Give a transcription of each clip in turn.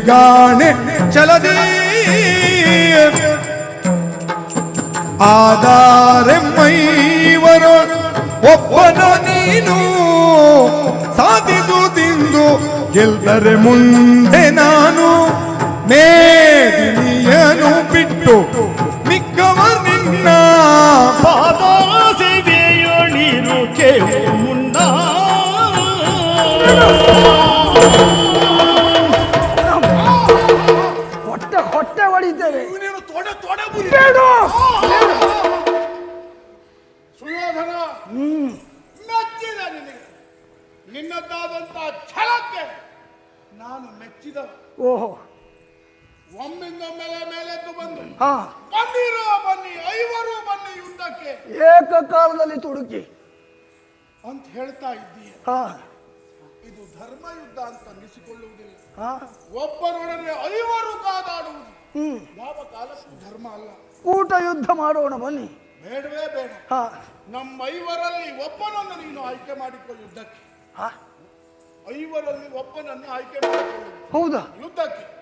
ಗಾಣೆ ಚಲದಿ. ಆಧಾರೆಮ್ಮೈವರು ಒಬ್ಬನ ನೀನು ಸಾಧಿಸುವುದಿಂದು ಗೆಲ್ದರೆ ಮುಂದೆ ನಾನು ಮೇದಿನಿಯನು ಒಬ್ಬರೊಡನೆ ಐವರು ಕಾದಾಡುವುದು. ಹ್ಮ್. ಯಾವ ಕಾಲಕ್ಕೂ ಧರ್ಮ ಅಲ್ಲ. ಊಟ ಯುದ್ಧ ಮಾಡೋಣ ಬನ್ನಿ. ಬೇಡವೇ ಬೇಡ. ಹಾ. ನಮ್ಮ ಐವರಲ್ಲಿ ಒಬ್ಬನನ್ನು ನೀನು ಆಯ್ಕೆ ಮಾಡಿಕೊ ಯುದ್ಧಕ್ಕೆ. ಹಾ. ಐವರಲ್ಲಿ ಒಬ್ಬನನ್ನು ಆಯ್ಕೆ ಮಾಡಿಕೊಳ್ಳು ಹೌದಾ? ಯುದ್ಧಕ್ಕೆ.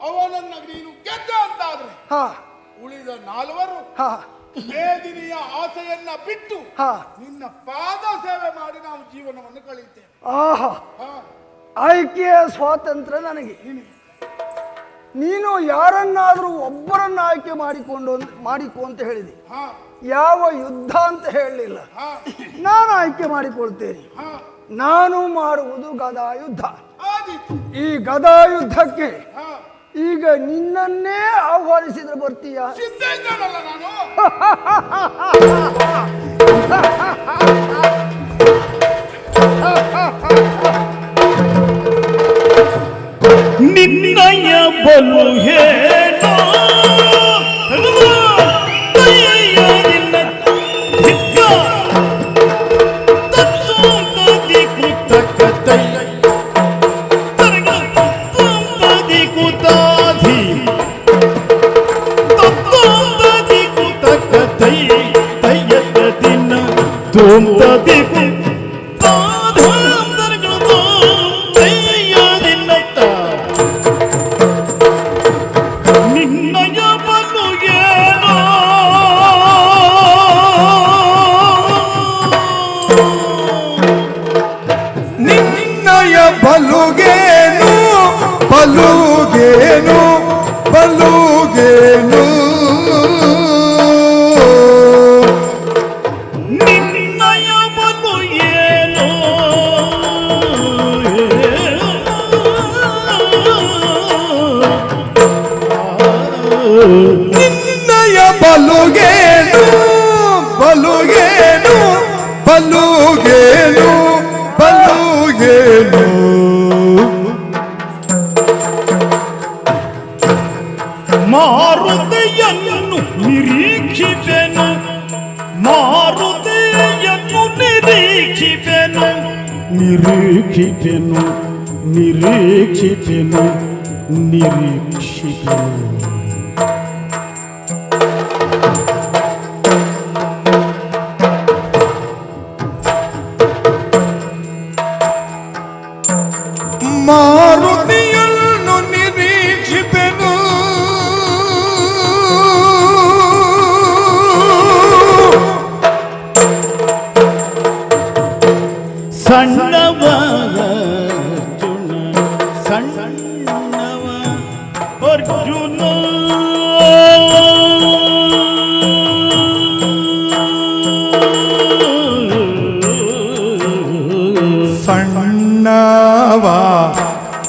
ಅವನನ್ನ ನೀನು ಗೆದ್ದ ಅಂತಾದ್ರೆ ಹಾ. ಉಳಿದ ನಾಲ್ವರು ಹಾ. ಮೇದಿನಿಯ ಆಸೆಯನ್ನ ಬಿಟ್ಟು ಹಾ. ನಿನ್ನ ಪಾದ ಸೇವೆ ಮಾಡಿ ನಾವು ಜೀವನವನ್ನು ಕಳೆಯುತ್ತೇವೆ. ಆಯ್ಕೆಯ ಸ್ವಾತಂತ್ರ್ಯ ನನಗೆ. ನೀನು ಯಾರನ್ನಾದರೂ ಒಬ್ಬರನ್ನ ಆಯ್ಕೆ ಮಾಡಿಕೊಂಡು ಮಾಡಿಕೊ ಅಂತ ಹೇಳಿದೆ. ಹಾ, ಯಾವ ಯುದ್ಧ ಅಂತ ಹೇಳಲಿಲ್ಲ. ನಾನು ಆಯ್ಕೆ ಮಾಡಿಕೊಳ್ತೇನೆ. ಹಾ. ನಾನು ಮಾಡುವುದು ಗದಾ ಯುದ್ಧ ಈ ಗದಾ ಯುದ್ಧಕ್ಕೆ. ಈಗ ನಿನ್ನನ್ನೇ ಆಹ್ವಾನಿಸಿದ್ರೆ ಬರ್ತೀಯ? ನಾನು. ನಿನ್ನಯ ಬಲು ಹೇಳೋ ಕೈಯ নিরীক্ষিতেন নিরীক্ষিতেন নিরীক্ষিতেন।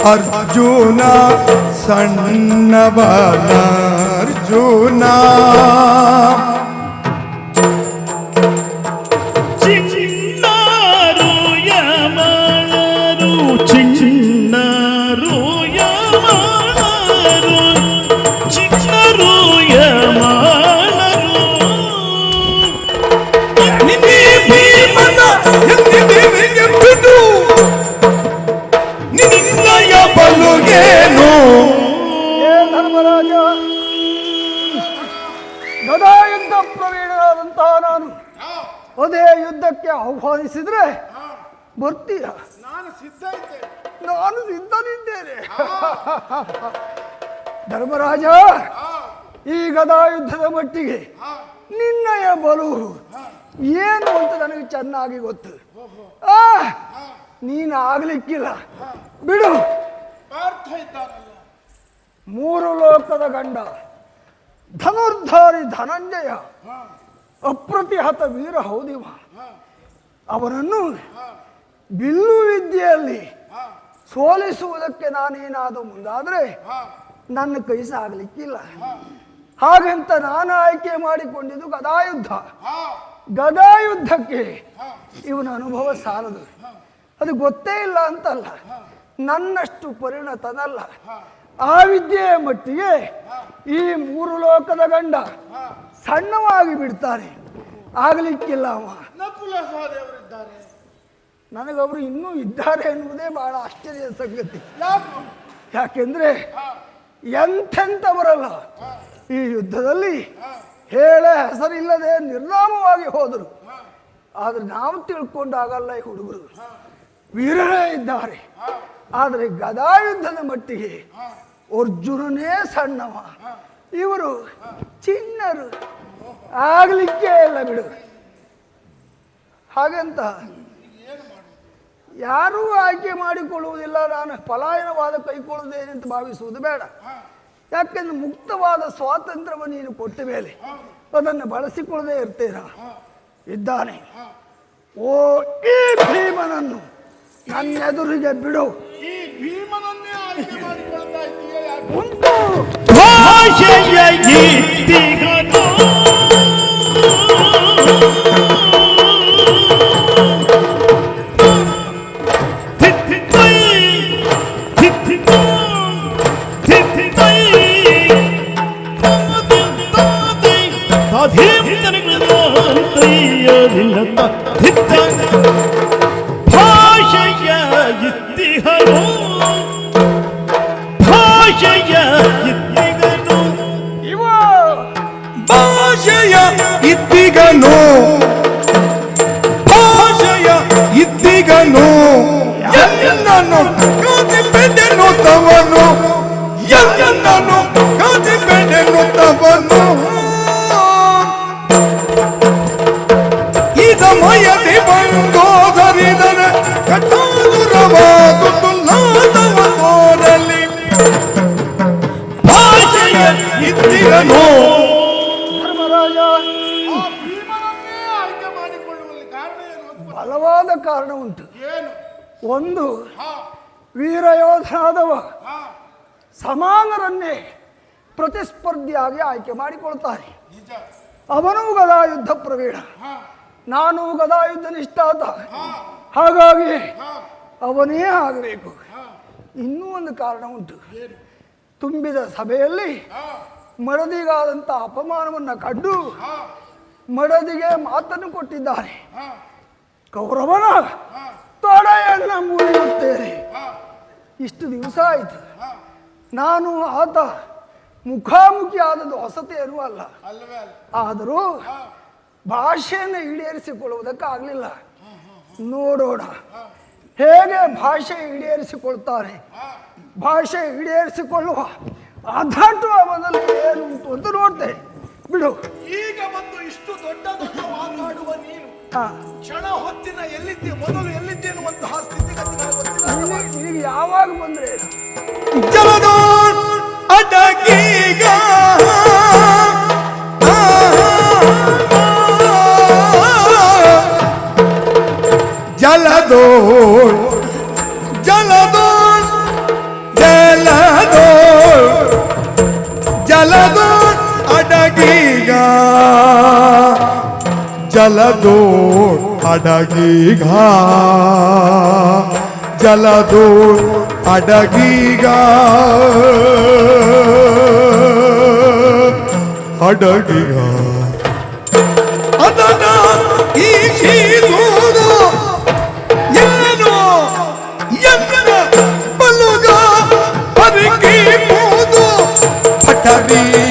ಅರ್ಜುನ ಸಣ್ಣವನ ಅರ್ಜುನ ಅದೇ ಯುದ್ಧಕ್ಕೆ ಆಹ್ವಾನಿಸಿದ್ರೆ ಬರ್ತೀಯ ನಾನು ಸಿದ್ಧ ಇದ್ದೇನೆ ನಾನು ಸಿದ್ಧನಿದ್ದೇನೆ. ಧರ್ಮರಾಜ ಈ ಗದಾಯುದ್ಧದ ಮಟ್ಟಿಗೆ ನಿನ್ನಯ ಬಲು ಏನು ಅಂತ ನನಗೆ ಚೆನ್ನಾಗಿ ಗೊತ್ತು. ಆ ನೀನು ಆಗ್ಲಿಕ್ಕಿಲ್ಲ ಬಿಡು. ಮೂರು ಲೋಕದ ಗಂಡ ಧನುರ್ಧಾರಿ ಧನಂಜಯ. ಅಪ್ರತಿಹತ ವೀರ ಹೌದಿವ. ಅವರನ್ನು ಬಿಲ್ಲು ವಿದ್ಯೆಯಲ್ಲಿ ಸೋಲಿಸುವುದಕ್ಕೆ ನಾನೇನಾದರೂ ಮುಂದಾದರೆ ನನ್ನ ಕೈ ಸಾಗಲಿಕ್ಕಿಲ್ಲ. ಹಾಗಂತ ನಾನು ಆಯ್ಕೆ ಮಾಡಿಕೊಂಡಿದ್ದು ಗದಾಯುದ್ಧ. ಗದಾಯುದ್ಧಕ್ಕೆ ಇವನ ಅನುಭವ ಸಾಲದು. ಅದು ಗೊತ್ತೇ ಇಲ್ಲ ಅಂತಲ್ಲ. ನನ್ನಷ್ಟು ಪರಿಣತನಲ್ಲ. ಆ ವಿದ್ಯೆಯ ಮಟ್ಟಿಗೆ ಈ ಮೂರು ಲೋಕದ ಗಂಡ ಸಣ್ಣವಾಗಿ ಬಿಡ್ತಾರೆ. ಆಗಲಿಕ್ಕಿಲ್ಲ ಅವ. ನಕುಲ ಸಹದೇವರಿದ್ದಾರೆ ನನಗವರು ಇನ್ನೂ ಇದ್ದಾರೆ ಎನ್ನುವುದೇ ಬಹಳ ಆಶ್ಚರ್ಯ ಸಂಗತಿ. ಯಾಕೆ ಯಾಕೆಂದ್ರೆ ಎಂಥೆಂಥವರಲ್ಲ ಈ ಯುದ್ಧದಲ್ಲಿ ಹೇಳ ಹೆಸರಿಲ್ಲದೆ ನಿರ್ನಾಮವಾಗಿ ಹೋದರು. ಆದ್ರೆ ನಾವು ತಿಳ್ಕೊಂಡಾಗಲ್ಲ ಈ ಹುಡುಗರು. ವೀರರೇ ಇದ್ದಾರೆ. ಆದರೆ ಗದಾಯುದ್ಧದ ಮಟ್ಟಿಗೆ ಅರ್ಜುನನೇ ಸಣ್ಣವ. ಇವರು ಚಿನ್ನರು ಆಗಲಿಕ್ಕೆ ಇಲ್ಲ ಬಿಡು. ಹಾಗಂತ ಯಾರೂ ಆಯ್ಕೆ ಮಾಡಿಕೊಳ್ಳುವುದಿಲ್ಲ. ನಾನು ಪಲಾಯನವಾದ ಕೈಕೊಳ್ಳುವುದೇನೆ ಅಂತ ಭಾವಿಸುವುದು ಬೇಡ. ಯಾಕೆಂದ್ರೆ ಮುಕ್ತವಾದ ಸ್ವಾತಂತ್ರ್ಯವನ್ನು ನೀನು ಕೊಟ್ಟ ಮೇಲೆ ಅದನ್ನು ಬಳಸಿಕೊಳ್ಳದೆ ಇರ್ತೀರ? ಇದ್ದಾನೆ. ಓ ಈ ಭೀಮನನ್ನು ನನ್ನೆದುರಿಗೆ ಬಿಡು. ಈ ಭೀಮನನ್ನೇ ಆಯ್ಕೆ ಮಾಡಿಕೊಳ್ತಾ ಇದ್ದೀಯ ಯಾಕೆ ಉಂಟು ಭಾಷೆಯ ಗೀತಿಗನು ಬಲವಾದ ಕಾರಣ ಉಂಟು. ಏನು? ಒಂದು ವೀರಯೋಧನಾದವ ಸಮಾನರನ್ನೇ ಪ್ರತಿಸ್ಪರ್ಧಿಯಾಗಿ ಆಯ್ಕೆ ಮಾಡಿಕೊಳ್ತಾರೆ ಅವನೂ ಗದಾಯುದ್ಧ ಪ್ರವೀಣ. ನಾನು ನಾನು ಗದಾಯುದ್ಧ ನಿಷ್ಠಾತ. ಹಾಗಾಗಿ ಅವನೇ ಆಗಬೇಕು. ಇನ್ನೂ ಒಂದು ಕಾರಣ ಉಂಟು. ತುಂಬಿದ ಸಭೆಯಲ್ಲಿ ಮಡದಿಗಾದಂಥ ಅಪಮಾನವನ್ನು ಕಂಡು ಮಡದಿಗೆ ಮಾತನ್ನು ಕೊಟ್ಟಿದ್ದಾರೆ. ಕೌರವನ ತೊಡೆಯನ್ನು ಮುರಿಯುತ್ತೇನೆ. ಇಷ್ಟು ದಿವಸ ಆಯಿತು. ನಾನು ಆತ ಮುಖಾಮುಖಿ ಆದದ್ದು ಹೊಸತೇನೂ ಅಲ್ಲ. ಆದರೂ ಭಾಷೆಯನ್ನು ಈಡೇರಿಸಿಕೊಳ್ಳುವುದಕ್ಕಾಗಲಿಲ್ಲ. ನೋಡೋಣ. ಹೇಗೆ ಭಾಷೆ ಈಡೇರಿಸಿಕೊಳ್ತಾರೆ? ಭಾಷೆ ಈಡೇರಿಸಿಕೊಳ್ಳುವ ಅಧಾಟು ಅವನಲ್ಲಿ ಏನುಂಟು ಅಂತ ನೋಡ್ತೇನೆ. ಬಿಡು. ಈಗ ಬಂದು ಇಷ್ಟು ದೊಡ್ಡ ದೊಡ್ಡ ಮಾತಾಡುವ ನೀನು. ಕ್ಷಣ ಹೊತ್ತಿನ ಎಲ್ಲಿದ್ದೆ? ಮೊದಲು ಎಲ್ಲಿದ್ದೆ ಅನ್ನುವಂತಹ ಸ್ಥಿತಿಗತಿ ಈಗ ಯಾವಾಗ ಬಂದ್ರೆ? ಜಲದೋ ಅಡಗೀಗ. ಜಲದೋ ಜಲದೋ ಅಡಗಿ ಘಾ. ಜಲದೋ ಅಡಗೀಗ ಅಡಗೀಗ ಅದನ ಈಶೀದೂದು ಏನು ಎಂದನ ಬಲುಗ ಪರಿಕಿ ಮೂದು ಪಟರೀಗ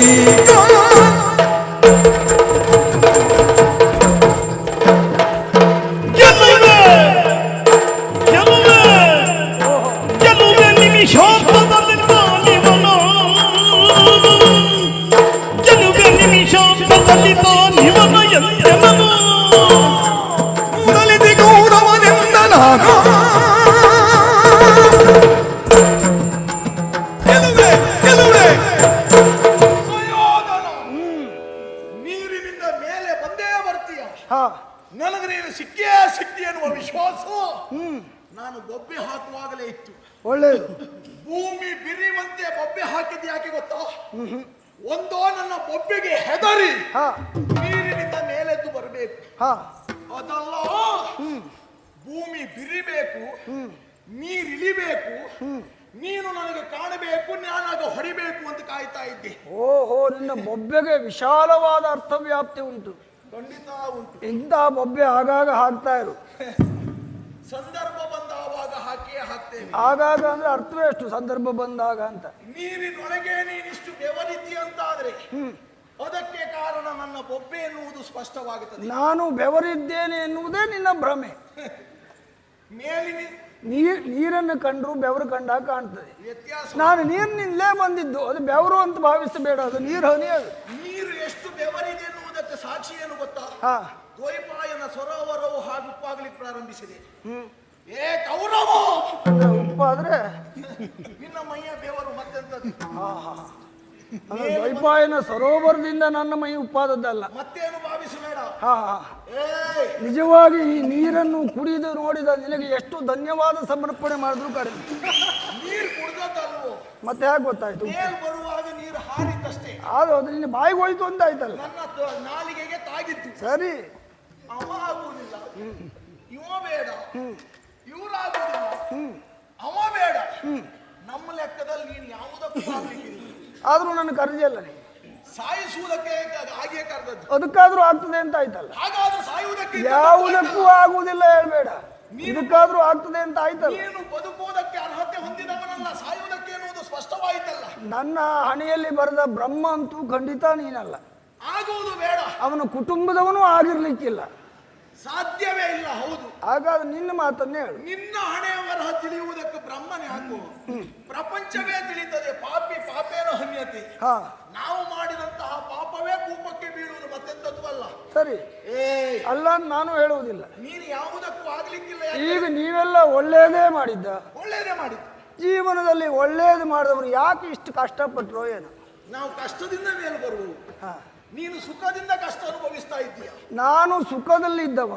ಭೂಮಿ ಬಿರಿಬೇಕು ನೀರಿಳಿಬೇಕು ನೀನು ನನಗೆ ಕಾಣಬೇಕು ನಾನಾಗ ಹೊರಿಬೇಕು ಅಂತ ಕಾಯ್ತಾ ಇದ್ದೆ. ಓಹೋ ನಿನ್ನ ಮೊಬ್ಬೆಗೆ ವಿಶಾಲವಾದ ಅರ್ಥವ್ಯಾಪ್ತಿ ಉಂಟು. ಖಂಡಿತ ಉಂಟು. ಇಂತಹ ಮೊಬ್ಬೆ ಆಗಾಗ ಹಾಕ್ತಾ ಇರು. ಸಂದರ್ಭ ಬಂದಾವಾಗ ಹಾಕಿಯೇ ಹಾಕ್ತೇವೆ ಆಗಾಗ ಅಂದ್ರೆ ಅರ್ಥವೇ ಎಷ್ಟು ಸಂದರ್ಭ ಬಂದಾಗ ಅಂತ. ನೀರಿನೊಳಗೆ ನೀನಿಷ್ಟು ಬೆವರಿದ್ದಿ ಅಂತ ಆದ್ರೆ ಅದಕ್ಕೆ ಕಾರಣ ನನ್ನ ಬೊಬ್ಬೆ ಎನ್ನುವುದು ಸ್ಪಷ್ಟವಾಗುತ್ತದೆ. ನಾನು ಬೆವರಿದ್ದೇನೆ ಎನ್ನುವುದೇ ನಿನ್ನ ಭ್ರಮೆ. ಮೇಲಿನ ನೀರ್ ನೀರನ್ನು ಕಂಡ್ರು ಬೆವರು ಕಂಡಾಗ ಕಾಣ್ತದೆ. ನಾನು ನೀರಿನಿಂದಲೇ ಬಂದಿದ್ದು ಅದು ಬೆವರು ಅಂತ ಭಾವಿಸಬೇಡ ಅದು ನೀರು ಹನಿ ಅದು ನೀರು. ಎಷ್ಟು ಬೆವರಿದೆ ಎನ್ನುವುದಕ್ಕೆ ಸಾಕ್ಷಿ ಏನು ಗೊತ್ತಾ? ಹಾ. ದ್ವೈಪಾಯನ ಸರೋವರವು ಹಾಗೆ ಉಪ್ಪಾಗಲಿಕ್ಕೆ ಪ್ರಾರಂಭಿಸಿದೆ. ಏ ಕೌರವ ಉಪ್ಪಾದ್ರೆ ನಿನ್ನ ಮೈಯ ಬೆವರು ಮತ್ತೆಂತದ್ದು? ಅದು ದ್ವೈಪಾಯನ ಸರೋವರದಿಂದ ನನ್ನ ಮೈ ಉಪ್ಪಾದದ್ದಲ್ಲ. ಮತ್ತೇನು ಭಾವಿಸಬೇಡ? ಹಾ ಹಾ. ಏ ನಿಜವಾಗಿ ಈ ನೀರನ್ನು ಕುಡಿದು ನೋಡಿದ ನಿನಗೆ ಎಷ್ಟು ಧನ್ಯವಾದ ಸಮರ್ಪಣೆ ಮಾಡಿದ್ರು ಕಡಿಮೆ ನೀರು ಕುಡ್ದದ್ದಲ್ವೋ? ಮತ್ತೆ ಯಾಕೆ ಗೊತ್ತಾಯ್ತು? ಮೇಲ್ ಬರುವಾಗ ನೀರು ಹಾರಿತ್ತಷ್ಟೇ. ಆದ್ರೆ ಅದು ನಿನ್ನ ಬಾಯಿಗೆ ಹೋಯ್ತು ಅಂತ ಆಯ್ತಲ್ಲ ನನ್ನ ತ- ನಾಲಿಗೆಗೆ ತಾಗಿತ್ತು. ಸರಿ. ಅವ ಆಗುವುದಿಲ್ಲ. ಇವ ಬೇಡ. ಇವರಾಗುವುದಿಲ್ಲ ಅವ ಬೇಡ. ನಮ್ಮ ಲೆಕ್ಕದಲ್ಲಿ ನೀನು ಯಾವುದಕ್ಕೂ ಆಗ್ಲಿಕ್ಕಿಲ್ಲ. ಆದ್ರೂ ನನ್ನ ಕರೆದಿಲ್ಲ ನೀ ಸಾಯಿಸುವುದಕ್ಕೆ ಹಾಗೆ ಕರೆದದ್ದು. ಅದಕ್ಕಾದ್ರೂ ಆಗ್ತದೆ ಅಂತ ಆಯ್ತಲ್ಲ? ಹಾಗಾದ್ರೆ ಸಾಯುವುದಕ್ಕೆ ಯಾವುದಕ್ಕೂ ಆಗುವುದಿಲ್ಲ ಹೇಳ್ಬೇಡ. ಇದಕ್ಕಾದ್ರೂ ಆಗ್ತದೆ ಅಂತ ಆಯ್ತಲ್ಲ? ನೀನು ಬದುಕುವುದಕ್ಕೆ ಅರ್ಹತೆ ಹೊಂದಿದವನಲ್ಲ ಸಾಯುವುದಕ್ಕೆ ಎನ್ನುವುದು ಸ್ಪಷ್ಟವಾಯಿತಲ್ಲ. ನನ್ನ ಹಣೆಯಲ್ಲಿ ಬರೆದ ಬ್ರಹ್ಮ ಅಂತೂ ಖಂಡಿತ ನೀನಲ್ಲ. ಆಗುವುದು ಬೇಡ. ಅವನ ಕುಟುಂಬದವನು ಆಗಿರ್ಲಿಕ್ಕಿಲ್ಲ. ಸಾಧ್ಯವೇ ಇಲ್ಲ ಹೌದು. ಹಾಗಾದ್ರೆ ನಿನ್ನ ಮಾತನ್ನೇ ಹೇಳು. ನಿನ್ನ ಹಣೆಯ ಬರಹ ತಿಳಿಯುವುದಕ್ಕೆ ಬ್ರಹ್ಮನೇ ಹಾಕು. ಪ್ರಪಂಚವೇ ತಿಳಿತದೆ ಪಾಪಿ ಪಾಪೇನ ಹನ್ಯತೆ. ಹಾ. ನಾವು ಸರಿ. ಅಲ್ಲ ಅಂತ ನಾನು ಹೇಳುವುದಿಲ್ಲ. ನೀನು ಯಾವುದಕ್ಕೂ ಆಗ್ಲಿಕ್ಕಿಲ್ಲ? ಈಗ ನೀವೆಲ್ಲ ಒಳ್ಳೇದೇ ಮಾಡಿದ್ದ. ಒಳ್ಳೇದೇ ಮಾಡಿದ್ದ. ಜೀವನದಲ್ಲಿ ಒಳ್ಳೇದು ಮಾಡಿದವರು ಯಾಕೆ ಇಷ್ಟು ಕಷ್ಟಪಟ್ಟರು ಏನು. ನಾವು ಕಷ್ಟದಿಂದ ಮೇಲೆ ಬರುವುದು. ಹಾ. ನೀನು ಸುಖದಿಂದ ಕಷ್ಟ ಅನುಭವಿಸ್ತಾ ಇದ್ದೀಯ? ನಾನು ಸುಖದಲ್ಲಿದ್ದವ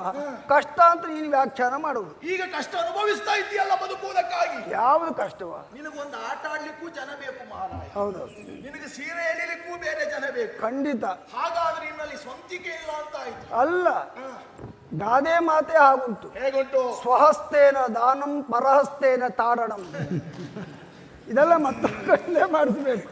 ಕಷ್ಟ ಅಂತ ನೀನು ವ್ಯಾಖ್ಯಾನ ಮಾಡುವುದು. ಈಗ ಕಷ್ಟ ಅನುಭವಿಸ್ತಾ ಇದ್ದೀಯಲ್ಲ ಬದುಕುವುದಕ್ಕಾಗಿ ಯಾವುದು ಕಷ್ಟವ? ನಿನಗೊಂದು ಆಟ ಆಡ್ಲಿಕ್ಕೂ ಜನ ಬೇಕು ಮಹಾರಾಯ ಹೌದು. ನಿನಗೆ ಸೀರೆ ಎಳಿಲಿಕ್ಕೂ ಬೇರೆ ಜನ ಬೇಕು. ಖಂಡಿತ. ಹಾಗಾದ್ರೆ ನಿನ್ನಲ್ಲಿ ಸ್ವಂತಿಕೆ ಇಲ್ಲ ಅಂತ ಆಯ್ತು. ಅಲ್ಲ. ಗಾದೆ ಮಾತೆ ಆಗುಂಟು. ಹೇಗುಂಟು? ಸ್ವಹಸ್ತೇನ ದಾನಂ ಪರಹಸ್ತೇನ ತಾಡಣಂ ಇದೆಲ್ಲ ಮತ್ತೆ ಮಾಡಿಸ್ಬೇಕು.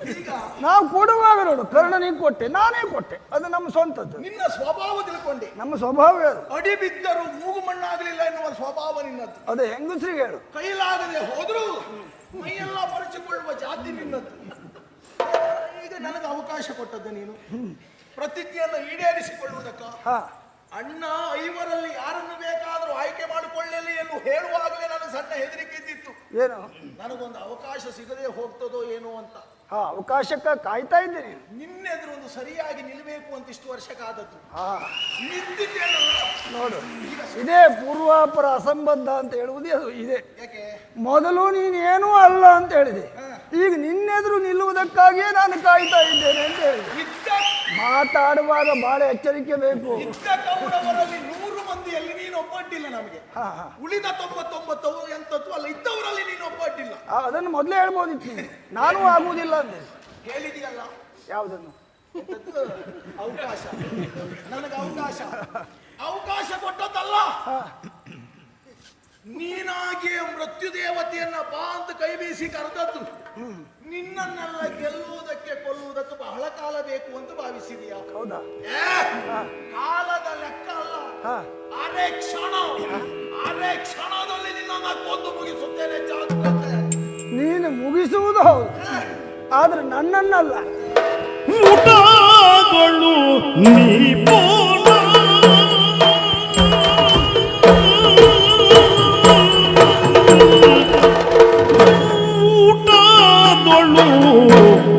ನಾವು ಕೊಡುವಾಗ ನೋಡು ಕರ್ಣನಿಗೆ ಕೊಟ್ಟೆ ನಾನೇ ಕೊಟ್ಟೆ. ಅದು ನಮ್ಮ ಸ್ವಂತದ್ದು. ನಿನ್ನ ಸ್ವಭಾವ ತಿಳ್ಕೊಂಡೆ. ನಮ್ಮ ಸ್ವಭಾವ ಹೇಳು ಅಡಿ ಬಿದ್ದರು ಮೂಗು ಮಣ್ಣಾಗಲಿಲ್ಲ ಎನ್ನುವ ಸ್ವಭಾವ ನಿನ್ನದ್ದು. ಅದು ಹೆಂಗಸ್ರಿಗೆ ಹೇಳು. ಕೈಲಾಗದೆ ಹೋದ್ರು ಮೈಯೆಲ್ಲ ಪರಚಿಕೊಳ್ಳುವ ಜಾತಿ ನಿನ್ನದ್ದು. ಈಗ ನನಗೆ ಅವಕಾಶ ಕೊಟ್ಟದ್ದು ನೀನು. ಪ್ರತಿಜ್ಞೆಯನ್ನು ಈಡೇರಿಸಿಕೊಳ್ಳುವುದಕ್ಕ ಹಾ. ಅಣ್ಣ ಐವರಲ್ಲಿ ಯಾರನ್ನು ಬೇಕಾದರೂ ಆಯ್ಕೆ ಮಾಡಿಕೊಳ್ಳಲಿ ಎಂದು ಹೇಳುವಾಗಲೇ ನನಗೆ ಸಣ್ಣ ಹೆದರಿಕೆ ಇದ್ದಿತ್ತು. ಏನು? ನನಗೊಂದು ಅವಕಾಶ ಸಿಗದೆ ಹೋಗ್ತದೋ ಏನೋ ಅಂತ. ಹಾ ಅವಕಾಶಕ್ಕೆ ಕಾಯ್ತಾ ಇದ್ದೀನಿ ನಿನ್ನೆದ್ರು ಒಂದು ಸರಿಯಾಗಿ ನಿಲ್ಲಬೇಕು ಅಂತ ಇಷ್ಟು ವರ್ಷ ಕಾದದ್ದು ಹಾ. ನಿಂತಿದ್ದೇನಲ್ಲ? ನೋಡು ಇದೇ ಪೂರ್ವಾಪರ ಅಸಂಬಂಧ ಅಂತ ಹೇಳುವುದೇ ಅದು ಇದೆ. ಯಾಕೆ? ಮೊದಲು ನೀನೇನೂ ಅಲ್ಲ ಅಂತ ಹೇಳಿದೆ. ಈಗ ನಿನ್ನೆದುರು ನಿಲ್ಲುವುದಕ್ಕಾಗಿಯೇ ನಾನು ಕಾಯ್ತಾ ಇದ್ದೇನೆ ಅಂತ ಹೇಳಿ. ಮಾತಾಡುವಾಗ ಬಹಳ ಎಚ್ಚರಿಕೆ ಬೇಕು. ನೂರು ಮಂದಿಯಲ್ಲಿ ನೀನು ಒಬ್ಬಟ್ಟಿಲ್ಲ ನಮಗೆ. ಉಳಿದ ತೊಂಬತ್ತೊಂಬತ್ತು ಎಂತದ್ದು ಅಲ್ಲ ಇದ್ದವರಲ್ಲಿ ನೀನು ಒಬ್ಬಟ್ಟಿಲ್ಲ. ಅದನ್ನು ಮೊದಲೇ ಹೇಳ್ಬೋದಿತ್ತು ನೀನು ಆಗುವುದಿಲ್ಲ ಅಂದೆ. ಹೇಳಿದೆಯಲ್ಲ ಯಾವುದನ್ನು? ಅವಕಾಶ. ನನಗೆ ಅವಕಾಶ. ಅವಕಾಶ ಕೊಟ್ಟದ್ದಲ್ಲ. ನೀನಾಗಿಯೇ ಮೃತ್ಯು ದೇವತೆಯನ್ನ ಬಾ ಅಂತ ಕೈ ಬೀಸಿ ಕರೆದದ್ದು. ನಿನ್ನನ್ನೆಲ್ಲ ಗೆಲ್ಲುವುದಕ್ಕೆ ಕೊಲ್ಲುವುದಕ್ಕೆ ಬಹಳ ಕಾಲ ಬೇಕು ಅಂತ ಭಾವಿಸಿದೀಯ. ಹೌದಾ? ಏ, ಕಾಲದ ಲೆಕ್ಕ ಅಲ್ಲ. ಅರೆ ಕ್ಷಣ ಅರೆ ಕ್ಷಣದಲ್ಲಿ ನಿನ್ನನ್ನ ಕೊಂದು ಮುಗಿಸುತ್ತೇನೆ ಜಾಗ್ರತೆ. ನೀನು ಮುಗಿಸುವುದು ಹೌದು. ಆದ್ರೆ ನನ್ನನ್ನಲ್ಲ. ಮುಟಗಳು ನೀ ಪೋನ.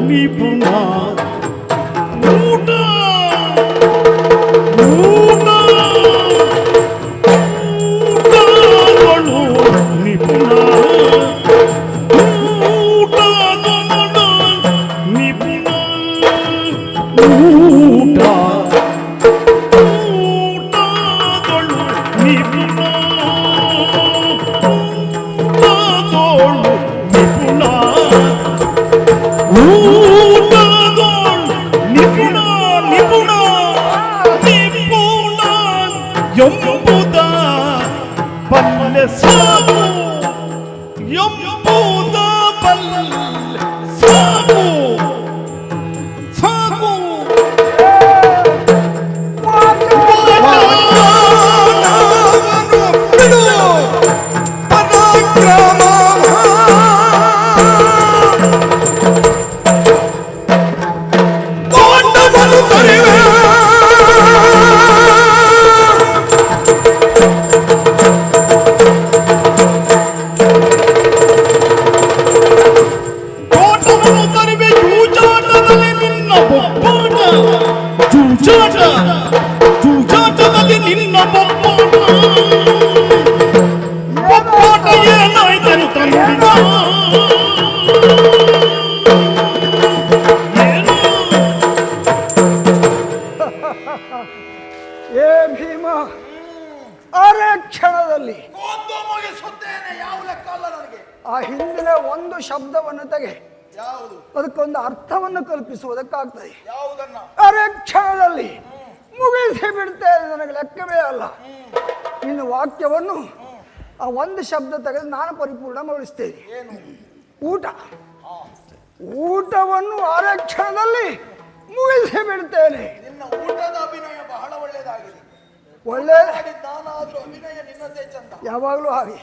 నీ పునాది Stop. ಒಂದು ಶಬ್ದ ತೆಗೆದು ನಾನು ಪರಿಪೂರ್ಣಗೊಳಿಸ್ತೇನೆ ಏನು? ಊಟ. ಊಟವನ್ನು ಆರಕ್ಷಣದಲ್ಲಿ ಕ್ಷಣದಲ್ಲಿ ಮುಗಿಸಿ ಬಿಡ್ತೇನೆ ನಿನ್ನ ಊಟದ ಅಭಿನಯ ಬಹಳ ಒಳ್ಳೆಯದಾಗಿದೆ. ಒಳ್ಳೆ ಯಾವಾಗಲೂ ಹಾಗೆ.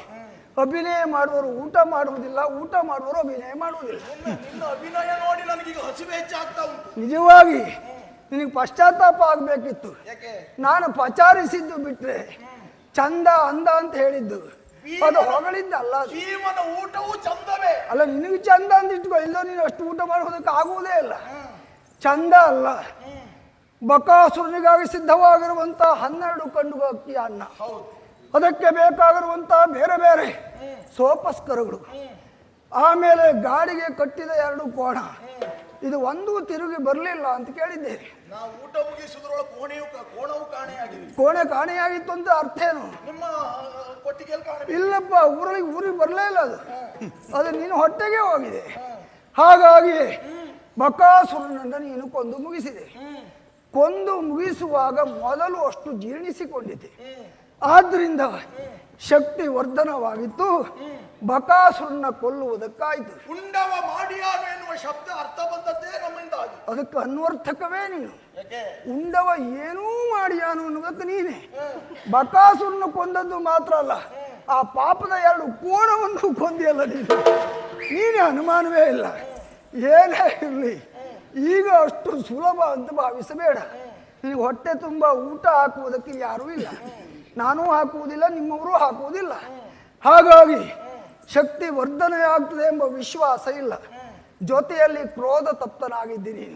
ಅಭಿನಯ ಮಾಡುವರು ಊಟ ಮಾಡುವುದಿಲ್ಲ ಊಟ ಮಾಡುವರು ಅಭಿನಯ ಮಾಡುವುದಿಲ್ಲ. ಅಭಿನಯ ನೋಡಿ ನನಗೆ ಹಸಿವೆ ಹೆಚ್ಚಾಗ್ತಾ ಉಂಟು. ನಿಜವಾಗಿ ನಿನಗೆ ಪಶ್ಚಾತ್ತಾಪ ಆಗಬೇಕಿತ್ತು. ಯಾಕೆ? ನಾನು ಪಚಾರಿಸಿದ್ದು ಬಿಟ್ಟರೆ ಚಂದ ಅಂದ ಅಂತ ಹೇಳಿದ್ದು. ಅದು ಹೊಗಳಿದ್ದಲ್ಲ ಅದು. ಜೀವನ ಊಟವು ಚಂದವೇ. ಅಲ್ಲ ನಿನಗೆ ಚಂದ ಅಂತ ಇಟ್ಕೋ. ಇಲ್ಲ ನೀನು ಅಷ್ಟು ಊಟ ಮಾಡೋದಕ್ಕೆ ಆಗುವುದೇ ಇಲ್ಲ. ಚಂದ ಅಲ್ಲ. ಬಕಾಸುರನಿಗಾಗಿ ಸಿದ್ಧವಾಗಿರುವಂತ ಹನ್ನೆರಡು ಕಂಡು ಅಕ್ಕಿಯ ಅನ್ನ. ಹೌದು. ಅದಕ್ಕೆ ಬೇಕಾಗಿರುವಂಥ ಬೇರೆ ಬೇರೆ ಸೋಪಸ್ಕರಗಳು. ಆಮೇಲೆ ಗಾಡಿಗೆ ಕಟ್ಟಿದ ಎರಡು ಕೋಣ. ಇದು ಒಂದು ತಿರುಗಿ ಬರಲಿಲ್ಲ ಅಂತ ಕೇಳಿದ್ದೇನೆ ನಾವು ಊಟ ಮುಗಿಸುವುದರೊಳಗೆ ಕೋಣೆಯು ಕೋಣವು ಕಾಣೆಯಾಗಿದೆ. ಕೋಣೆ ಕಾಣೆಯಾಗಿತ್ತು ಅಂತ ಅರ್ಥ ಏನು? ನಿಮ್ಮ ಕೊಟ್ಟಿಗೆಯಲ್ಲಿ ಇಲ್ಲಪ್ಪ ಊರಿಗೆ ಊರಿಗೆ ಬರಲೇ ಇಲ್ಲ ಅದು. ಅದು ನಿನ್ನ ಹೊಟ್ಟೆಗೆ ಹೋಗಿದೆ. ಹಾಗಾಗಿ ಬಕಾಸುರನನ್ನ ನೀನು ಕೊಂದು ಮುಗಿಸಿದೆ. ಕೊಂದು ಮುಗಿಸುವಾಗ ಮೊದಲು ಅಷ್ಟು ಜೀರ್ಣಿಸಿಕೊಂಡಿದೆ ಆದ್ರಿಂದ ಶಕ್ತಿ ವರ್ಧನವಾಗಿತ್ತು. ಬಕಾಸುರನ ಕೊಲ್ಲುವುದಕ್ಕಾಯ್ತು. ಉಂಡವ ಮಾಡಿಯಾನು ಎನ್ನುವ ಶಬ್ದ ಅರ್ಥ ಬಂದದ್ದೇ ನಮ್ಮಿಂದ ಅದಕ್ಕೆ ಅನ್ವರ್ಥಕವೇ ನೀನು. ಉಂಡವ ಏನೂ ಮಾಡಿಯಾನು ಅನ್ನುವುದಕ್ಕೆ ನೀನೇ. ಬಕಾಸುರನ್ನ ಕೊಂದದ್ದು ಮಾತ್ರ ಅಲ್ಲ ಆ ಪಾಪದ ಎರಡು ಕೋಣವನ್ನು ಕೊಂದಿಯಲ್ಲ ನೀನು. ನೀನೇ ಅನುಮಾನವೇ ಇಲ್ಲ. ಏನೇ ಇರಲಿ ಈಗ ಅಷ್ಟು ಸುಲಭ ಅಂತ ಭಾವಿಸಬೇಡ. ನಿನಗೆ ಹೊಟ್ಟೆ ತುಂಬ ಊಟ ಹಾಕುವುದಕ್ಕೆ ಯಾರೂ ಇಲ್ಲ. ನಾನೂ ಹಾಕುವುದಿಲ್ಲ ನಿಮ್ಮವರು ಹಾಕುವುದಿಲ್ಲ. ಹಾಗಾಗಿ ಶಕ್ತಿ ವರ್ಧನೆ ಆಗ್ತದೆ ಎಂಬ ವಿಶ್ವಾಸ ಇಲ್ಲ. ಜೊತೆಯಲ್ಲಿ ಕ್ರೋಧ ತಪ್ತನಾಗಿದ್ದೀನಿ.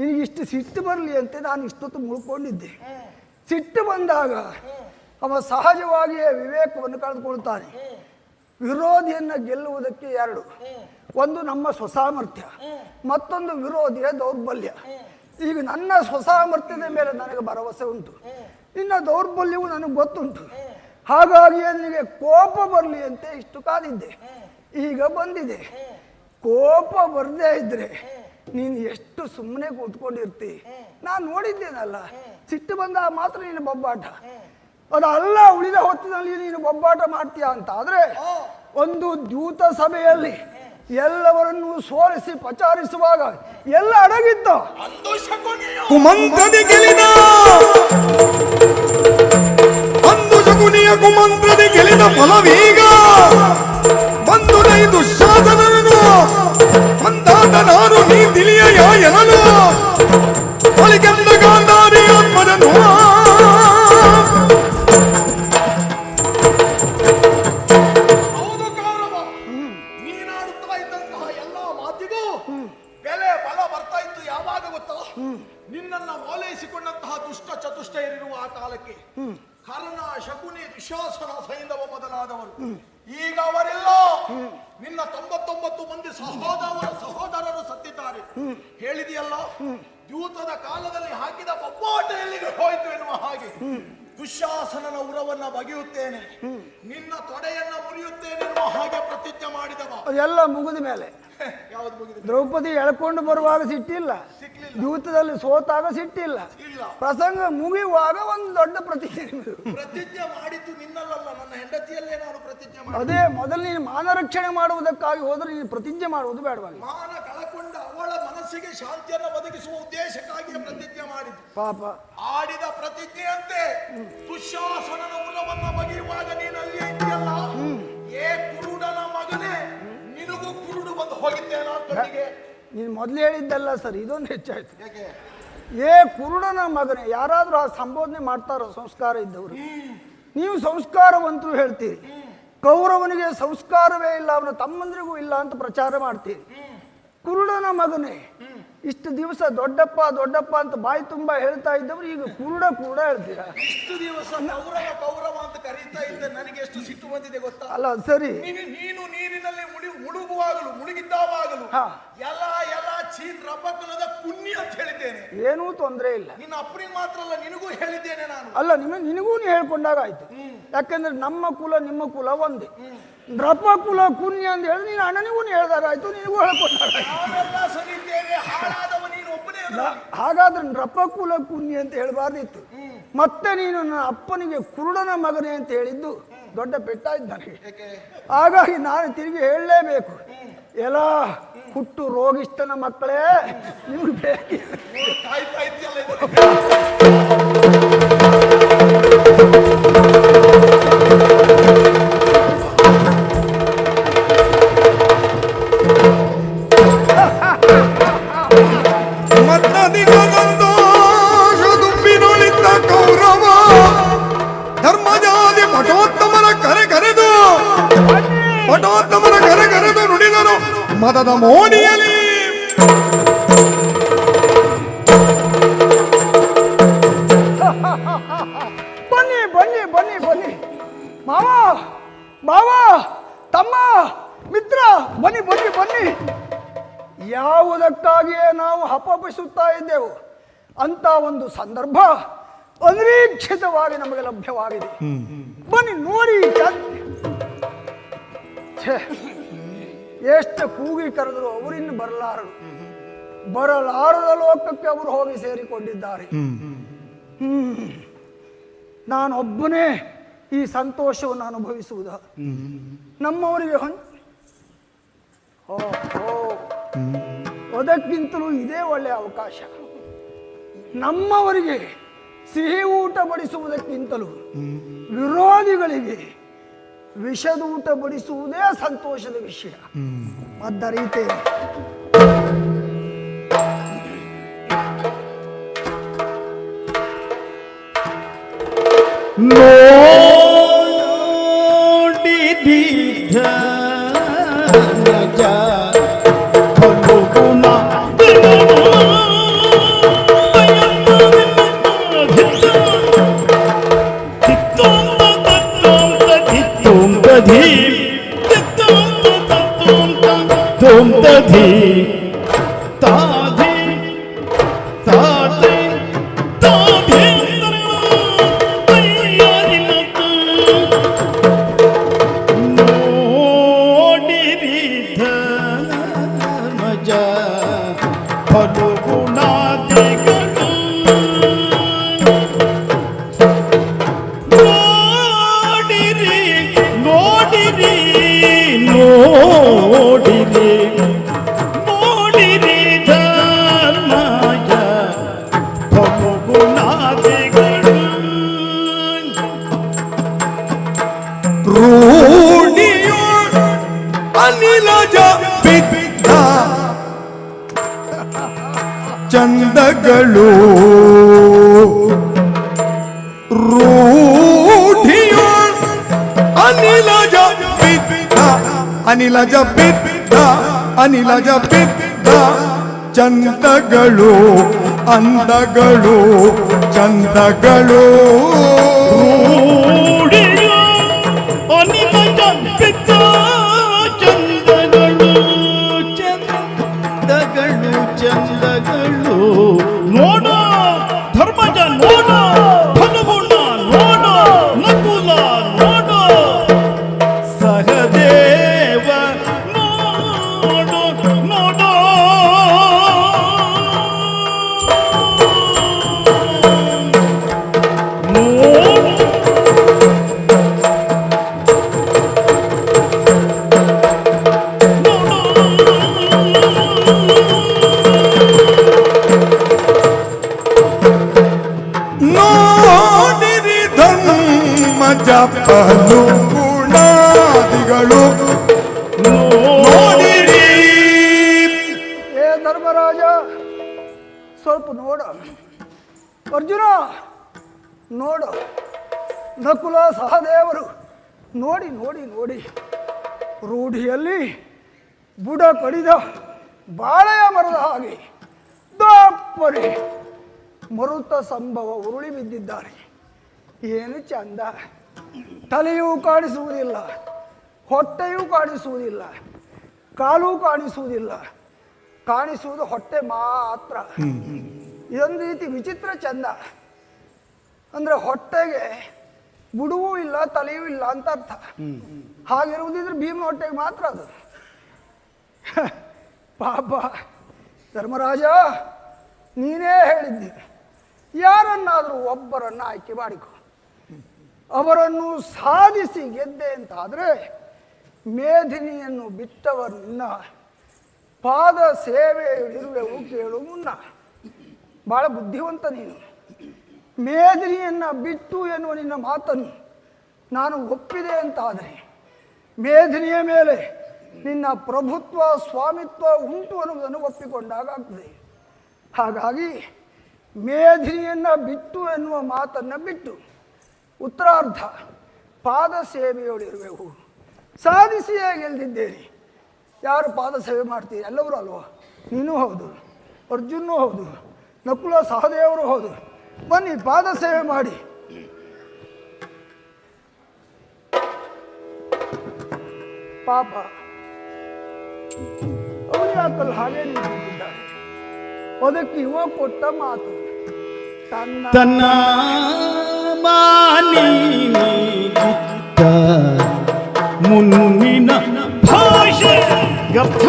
ನಿನಗೆ ಇಷ್ಟು ಸಿಟ್ಟು ಬರಲಿ ಅಂತ ನಾನು ಇಷ್ಟೊತ್ತು ಮುಳ್ಕೊಂಡಿದ್ದೆ. ಸಿಟ್ಟು ಬಂದಾಗ ಅವ ಸಹಜವಾಗಿಯೇ ವಿವೇಕವನ್ನು ಕಳೆದುಕೊಳ್ತಾನೆ. ವಿರೋಧಿಯನ್ನು ಗೆಲ್ಲುವುದಕ್ಕೆ ಎರಡು. ಒಂದು ನಮ್ಮ ಸ್ವಸಾಮರ್ಥ್ಯ, ಮತ್ತೊಂದು ವಿರೋಧಿಯ ದೌರ್ಬಲ್ಯ. ಈಗ ನನ್ನ ಸ್ವಸಾಮರ್ಥ್ಯದ ಮೇಲೆ ನನಗೆ ಭರವಸೆ ಉಂಟು. ನಿನ್ನ ದೌರ್ಬಲ್ಯವು ನನಗೆ ಗೊತ್ತುಂಟು. ಹಾಗಾಗಿಯೇ ನನಗೆ ಕೋಪ ಬರಲಿ ಅಂತ ಇಷ್ಟು ಕಾದಿದ್ದೆ ಈಗ ಬಂದಿದೆ. ಕೋಪ ಬರದೇ ಇದ್ರೆ ನೀನು ಎಷ್ಟು ಸುಮ್ಮನೆ ಕೂತ್ಕೊಂಡಿರ್ತಿ? ನಾನು ನೋಡಿದ್ದೇನಲ್ಲ. ಸಿಟ್ಟು ಬಂದಾಗ ಮಾತ್ರ ನೀನು ಬೊಬ್ಬಾಟ. ಅದಲ್ಲ ಉಳಿದ ಹೊತ್ತಿನಲ್ಲಿ ನೀನು ಬೊಬ್ಬಾಟ ಮಾಡ್ತೀಯ ಅಂತ ಆದರೆ ಒಂದು ದ್ಯೂತ ಸಭೆಯಲ್ಲಿ ಎಲ್ಲವರನ್ನೂ ಸೋರಿಸಿ ಪಚಾರಿಸುವಾಗ ಎಲ್ಲ ಅಡಗಿತ್ತು. ಅಂದು ಶಕುನಿಯು ಕುಮಂತ್ರದಿ ಗೆಲಿದ ಫಲವೀಗ. ಬಂದು ನೈ ದುಶಾಸನನು ಅಂದಾದ ನಾನು ನೀ ತಿಳಿಯ ಎನನು ಬಳಿಕೆಂದ ಗಾಂಧಾರಿ ಆತ್ಮಜನು ಹ್ಮ್ ಕರ್ಣ ಶಕುನಿ ದುಶಾಸನ ಸೈಂಧವ ಮೊದಲಾದವರು. ಈಗ ಅವರೆಲ್ಲ ನಿನ್ನ ತೊಂಬತ್ತೊಂಬತ್ತು ಮಂದಿ ಸಹೋದರ ಸಹೋದರರು ಸತ್ತಿದ್ದಾರೆ. ಹೇಳಿದೆಯಲ್ಲ? ದ್ಯೂತದ ಕಾಲದಲ್ಲಿ ಹಾಕಿದ ಬೊಬ್ಬಾಟ ಎಲ್ಲಿಗೆ ಹೋಯ್ತು ಎನ್ನುವ ಹಾಗೆ. ದುಶಾಸನನ ಉರವನ್ನ ಬಗೆಯುತ್ತೇನೆ. ನಿನ್ನ ತೊಡೆಯನ್ನ ಮುರಿಯುತ್ತೇನೆ ಎನ್ನುವ ಹಾಗೆ ಪ್ರತಿಜ್ಞೆ ಮಾಡಿದವ. ಅದೆಲ್ಲ ಮುಗಿದ ಮೇಲೆ. ಯಾವ್ದು ಮುಗಿದ ದ್ರೌಪದಿ ಎಳ್ಕೊಂಡು ಬರುವಾಗ ಸಿಟ್ಟಿಲ್ಲ. ಸಿಕ್ಲಿಲ್ಲ. ದ್ಯೂತದಲ್ಲಿ ಸೋತಾಗ ಸಿಟ್ಟಿಲ್ಲ. ಇಲ್ಲ ಪ್ರಸಂಗ ಮುಗಿಯುವಾಗ ಒಂದು ದೊಡ್ಡ ಪ್ರತಿಜ್ಞೆ. ಪ್ರತಿಜ್ಞೆ ಮಾಡಿದ್ದು ನಿನ್ನಲ್ಲಲ್ಲ ನನ್ನ ಹೆಂಡತಿಯಲ್ಲೇ ನಾನು ಪ್ರತಿಜ್ಞೆ ಮಾಡಿ ಅದೇ ಮೊದಲು ನೀನು ಮಾನರಕ್ಷಣೆ ಮಾಡುವುದಕ್ಕಾಗಿ ಹೋದ್ರೆ ನೀನು ಪ್ರತಿಜ್ಞೆ ಮಾಡುವುದು ಬೇಡವಾಗಿ. ಮಾನ ಕಳಕೊಂಡ ಅವಳ ಮನಸ್ಸಿಗೆ ಶಾಂತಿಯನ್ನು ಒದಗಿಸುವ ಉದ್ದೇಶಕ್ಕಾಗಿ ಪ್ರತಿಜ್ಞೆ ಮಾಡಿದ್ದು. ಪಾಪ. ಆಡಿದ ಪ್ರತಿಜ್ಞೆಯಂತೆ ದುಶ್ಯಾಸನನ ಉರವನ್ನ ಬಗೆಯುವಾಗ ನೀನಲ್ಲಿ ಇದೆಯಲ್ಲ ಏ ಕುರುಡನ ಮಗನೇ ನೀನು ಮೊದಲು ಹೇಳಿದ್ದಲ್ಲ ಸರ್ ಇದೊಂದು ಹೆಚ್ಚಾಯ್ತು. ಏ ಕುರುಡನ ಮಗನೇ ಯಾರಾದರೂ ಆ ಸಂಬೋಧನೆ ಮಾಡ್ತಾರೋ ಸಂಸ್ಕಾರ ಇದ್ದವರು? ನೀವು ಸಂಸ್ಕಾರವಂತರು ಹೇಳ್ತೀರಿ. ಕೌರವನಿಗೆ ಸಂಸ್ಕಾರವೇ ಇಲ್ಲ ಅವನ ತಮ್ಮಂದ್ರಿಗೂ ಇಲ್ಲ ಅಂತ ಪ್ರಚಾರ ಮಾಡ್ತೀರಿ. ಕುರುಡನ ಮಗನೇ ಇಷ್ಟು ದಿವಸ ದೊಡ್ಡಪ್ಪ ದೊಡ್ಡಪ್ಪ ಅಂತ ಬಾಯಿ ತುಂಬಾ ಹೇಳ್ತಾ ಇದ್ದವರು ಈಗ ಕುರುಡ ಕೂಡ ಹೇಳ್ತೀರಾ? ಇಷ್ಟು ದಿವಸ ಕೌರವ ಕೌರವ ಅಂತ ಕರೀತಾ ಇದ್ದೆ ನನಗೆ ಎಷ್ಟು ಸಿಟ್ಟು ಬಂದಿದೆ ಗೊತ್ತಾ? ಅಲ್ಲ ಸರಿ. ನೀನು ನೀನು ನೀರಿನಲ್ಲಿ ಮುಡಿ ಮುಳುಗುವಾಗಲೂ ಮುಳುಗಿದ್ದಾವಾಗಲೂ. ಎಲ್ಲ ಎಲ್ಲ ಚೀನ್ ರಬ್ಬಕ್ಕಲದ ಪುಣ್ಯ ಅಂತ ಹೇಳಿದ್ದೇನೆ. ಏನೂ ತೊಂದರೆ ಇಲ್ಲ. ನಿನ್ನ ಅಪ್ಪನಿಗೆ ಮಾತ್ರ ಅಲ್ಲ ನಿನಗೂ ಹೇಳಿದ್ದೇನೆ ನಾನು. ಅಲ್ಲ ನಿನ್ನ ನಿನಗೂ ಹೇಳ್ಕೊಂಡಾಗ ಆಯ್ತು. ಯಾಕಂದ್ರೆ ನಮ್ಮ ಕುಲ ನಿಮ್ಮ ಕುಲ ಒಂದೇ. ನೃಪ ಕುಲ ಕುನ್ಯ ಅಂತ ಹೇಳಿ ನೀನು ಅಣ್ಣನಿಗೂ ಆಯ್ತು ನಿನಗೂ ಅಲ್ಲ. ಹಾಗಾದ್ರೆ ನೃಪ ಕುಲ ಕುನ್ಯ ಅಂತ ಹೇಳಬಾರ್ದಿತ್ತು. ಮತ್ತೆ ನೀನು ನನ್ನ ಅಪ್ಪನಿಗೆ ಕುರುಡನ ಮಗನೇ ಅಂತ ಹೇಳಿದ್ದು ದೊಡ್ಡ ಪೆಟ್ಟಾಯ್ತು ನನಗೆ ಹಾಗಾಗಿ ನಾನು ತಿರುಗಿ ಹೇಳಲೇಬೇಕು. ಎಲ್ಲ ಹುಟ್ಟು ರೋಗಿಷ್ಟನ ಮಕ್ಕಳೇ ನಿಮ್ಗೆ ಸಂದರ್ಭ ಅನಿರೀಕ್ಷಿತವಾಗಿ ನಮಗೆ ಲಭ್ಯವಾಗಿದೆ. ಬನ್ನಿ ನೋಡಿ ಎಷ್ಟು ಕೂಗಿ ಕರೆದ್ರು ಅವರಿನ್ನು ಬರಲಾರರು. ಬರಲಾರದ ಲೋಕಕ್ಕೆ ಅವರು ಹೋಗಿ ಸೇರಿಕೊಂಡಿದ್ದಾರೆ. ಹ್ಮ್ ನಾನೊಬ್ಬನೇ ಈ ಸಂತೋಷವನ್ನು ಅನುಭವಿಸುವುದ. ನಮ್ಮವರಿಗೆ ಅದಕ್ಕಿಂತಲೂ ಇದೇ ಒಳ್ಳೆಯ ಅವಕಾಶ. ನಮ್ಮವರಿಗೆ ಸಿಹಿ ಊಟ ಬಡಿಸುವುದಕ್ಕಿಂತಲೂ ವಿರೋಧಿಗಳಿಗೆ ವಿಷದ ಊಟ ಬಡಿಸುವುದೇ ಸಂತೋಷದ ವಿಷಯ. ಅದರೀತೆ ನೋಡಿದ ನಜ ಬಿದ್ದ ಚಂದಗಳು ರೂಢಿಯು ಅನಿಲಜ ಬಿದ್ದ ಅನಿಲಜ ಬಿದ್ದ ಅನಿಲಜ ಬಿದ್ದ ಚಂದಗಳು ಅಂದಗಳು ಚಂದಗಳು ಕೂಡಿಯ ಅನುಗುಣಾದಿಗಳು ನೋಡಿರಿ. ಏ ಧರ್ಮರಾಜ, ಸ್ವಲ್ಪ ನೋಡ. ಅರ್ಜುನ, ನೋಡು. ನಕುಲ ಸಹದೇವರು, ನೋಡಿ ನೋಡಿ ನೋಡಿ. ರೂಢಿಯಲ್ಲಿ ಬುಡ ಕಡಿದ ಬಾಳೆಯ ಮರದ ಹಾಗೆ ದಪ್ಪರಿ ಮರುತ ಸಂಭವ ಉರುಳಿ ಬಿದ್ದಿದ್ದಾರೆ. ಏನು ಚಂದ. ತಲೆಯೂ ಕಾಣಿಸುವುದಿಲ್ಲ, ಹೊಟ್ಟೆಯೂ ಕಾಣಿಸುವುದಿಲ್ಲ, ಕಾಲೂ ಕಾಣಿಸುವುದಿಲ್ಲ. ಕಾಣಿಸುವುದು ಹೊಟ್ಟೆ ಮಾತ್ರ. ಇದೊಂದು ರೀತಿ ವಿಚಿತ್ರ ಚಂದ. ಅಂದ್ರೆ ಹೊಟ್ಟೆಗೆ ಬುಡುವೂ ಇಲ್ಲ, ತಲೆಯೂ ಇಲ್ಲ ಅಂತ ಅರ್ಥ. ಹಾಗಿರುವುದಿದ್ರೆ ಭೀಮ ಹೊಟ್ಟೆಗೆ ಮಾತ್ರ ಅದು. ಪಾಪ, ಧರ್ಮರಾಜ, ನೀನೇ ಹೇಳಿದ್ದಿ. ಯಾರನ್ನಾದರೂ ಒಬ್ಬರನ್ನು ಆಯ್ಕೆ ಮಾಡಿಕೊ. ಅವರನ್ನು ಸಾಧಿಸಿ ಗೆದ್ದೆ ಅಂತಾದರೆ ಮೇಧಿನಿಯನ್ನು ಬಿಟ್ಟವರನ್ನ ಪಾದ ಸೇವೆಯಲ್ಲಿರುವೆವು ಕೇಳು ಮುನ್ನ. ಭಾಳ ಬುದ್ಧಿವಂತ ನೀನು. ಮೇಧಿನಿಯನ್ನು ಬಿಟ್ಟು ಎನ್ನುವ ನಿನ್ನ ಮಾತನ್ನು ನಾನು ಒಪ್ಪಿದೆ ಅಂತಾದರೆ ಮೇದಿನಿಯ ಮೇಲೆ ನಿನ್ನ ಪ್ರಭುತ್ವ, ಸ್ವಾಮಿತ್ವ ಉಂಟು ಅನ್ನುವುದನ್ನು ಒಪ್ಪಿಕೊಂಡಾಗ್ತದೆ ಹಾಗಾಗಿ ಮೇಧಿನಿಯನ್ನು ಬಿಟ್ಟು ಎನ್ನುವ ಮಾತನ್ನು ಬಿಟ್ಟು. ಉತ್ತರಾರ್ಧ ಪಾದ ಸೇವೆಯೊಳಿರುವೆವು. ಸಾಧಿಸಿಯೇ ಗೆಲ್ದಿದ್ದೇನೆ? ಯಾರು ಪಾದ ಸೇವೆ ಮಾಡ್ತೀರಿ? ಎಲ್ಲರೂ ಅಲ್ವಾ? ನೀನು ಹೌದು ಅರ್ಜುನೂ ಹೌದು, ನಕುಲ ಸಹದೇವರು ಹೌದು. ಬನ್ನಿ, ಪಾದ ಸೇವೆ ಮಾಡಿ. ಪಾಪ. ಅವರು ಯಾಕಲ್ಲ ಹಾಗೆ ನಿಂತಿದ್ದಾರೆ. ಅದಕ್ಕೆ ಇವ ಕೊಟ್ಟ ಮಾತು. ತನ್ನ ತನ್ನ ಮಾನಿಗಿತ್ತ ಮುನ್ನಿನ ಭಾಷೆ ಗಪ್ಪ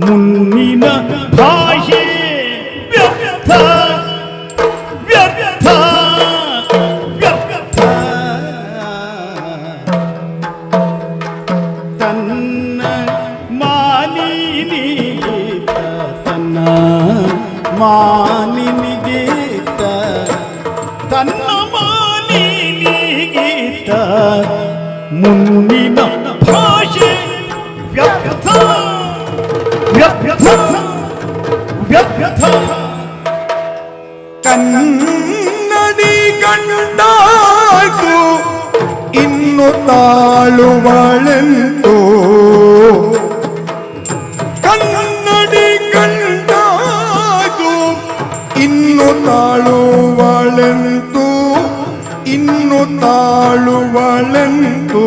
ಮುನ್ನಿನ ಭಾಷೆ മുന്നിന ഭാഷ വ്യർത്ഥ വ്യർത്ഥ വ്യർത്ഥ. കണ്ണടി കണ്ടാകു ഇന്നു താളുവളന്തോ കണ്ണടി കണ്ടാകു ഇന്നു താളുവളന്തോ ಇನ್ನು ತಾಳುವಳೆಂತು